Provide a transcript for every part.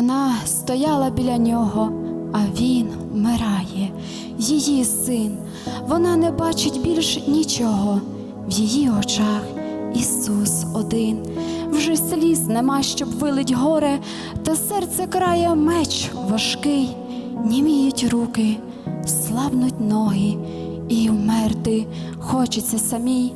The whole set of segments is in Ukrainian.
Вона стояла біля нього, а він вмирає, її син. Вона не бачить більш нічого. В її очах Ісус один. Вже сліз нема, щоб вилить горе, та серце крає меч важкий, німіють руки, слабнуть ноги, і вмерти хочеться самій.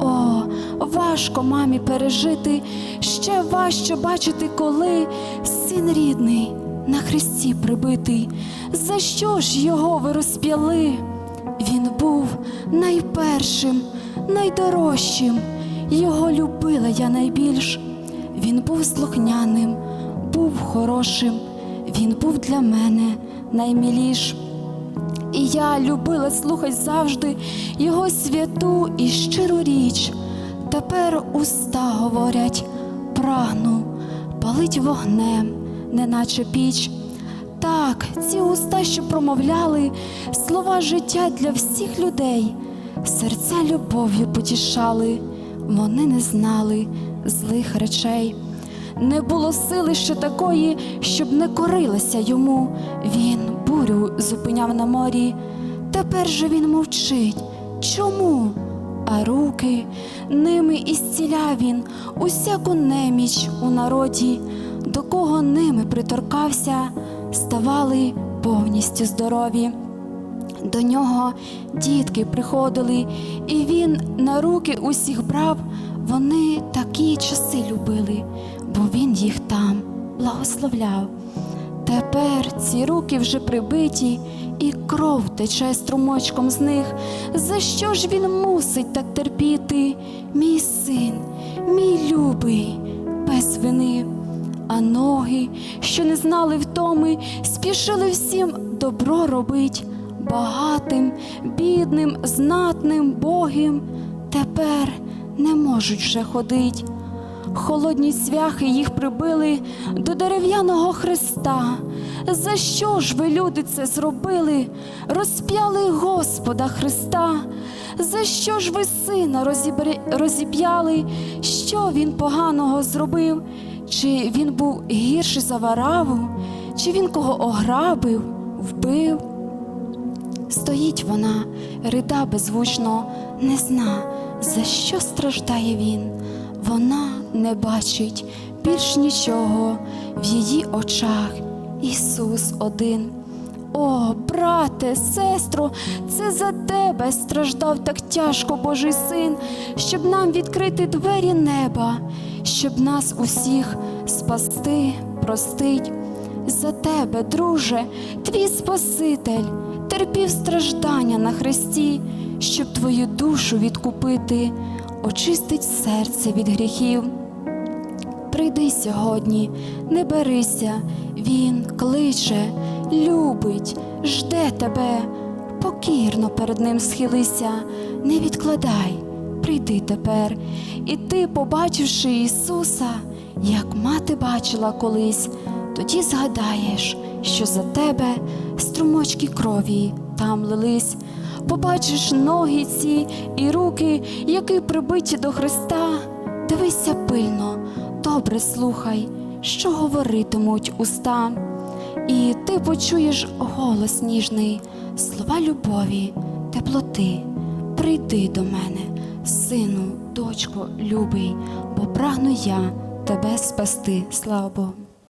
О, важко мамі пережити, ще важче бачити, коли син рідний на хресті прибитий. За що ж його ви розп'яли? Він був найпершим, найдорожчим, його любила я найбільш. Він був слухняним, був хорошим, він був для мене найміліш. І я любила слухать завжди його святу і щиру річ. Тепер уста говорять, прагну, палить вогнем, неначе піч. Так, ці уста, що промовляли слова життя для всіх людей, серця любов'ю потішали, вони не знали злих речей. Не було сили ще такої, щоб не корилася йому. Він бурю зупиняв на морі. Тепер же він мовчить. Чому? А руки ними ісціляв він усяку неміч у народі, до кого ними приторкався, ставали повністю здорові. До нього дітки приходили, і він на руки усіх брав. Вони такі часи любили, бо він їх там благословляв. Тепер ці руки вже прибиті, і кров тече струмочком з них. За що ж він мусить так терпіти? Мій син, мій любий, без вини. А ноги, що не знали втоми, спішили всім добро робить, багатим, бідним, знатним, богим. Тепер не можуть вже ходить. Холодні цвяхи їх прибили до дерев'яного хреста. За що ж ви, люди, це зробили? Розп'яли Господа Христа. За що ж ви сина розіп'яли? Що він поганого зробив? Чи він був гірший за вараву? Чи він кого ограбив, вбив? Стоїть вона, рида беззвучно, не зна, за що страждає він. Вона не бачить більш нічого в її очах. Ісус один. О, брате, сестро, це за тебе страждав так тяжко Божий син, щоб нам відкрити двері неба, щоб нас усіх спасти, простить. За тебе, друже, твій Спаситель, терпів страждання на хресті, щоб твою душу відкупити, очистить серце від гріхів. Прийди сьогодні, не берися, він кличе, любить, жде тебе, покірно перед ним схилися, не відкладай, прийди тепер, і ти, побачивши Ісуса, як мати бачила колись, тоді згадаєш, що за тебе струмочки крові там лились. Побачиш ноги ці і руки, які прибиті до Христа. Дивися пильно, добре слухай, що говоритимуть уста, і ти почуєш голос ніжний, слова любові, теплоти. Прийди до мене, сину, дочко, любий, бо прагну я тебе спасти. Слава Богу.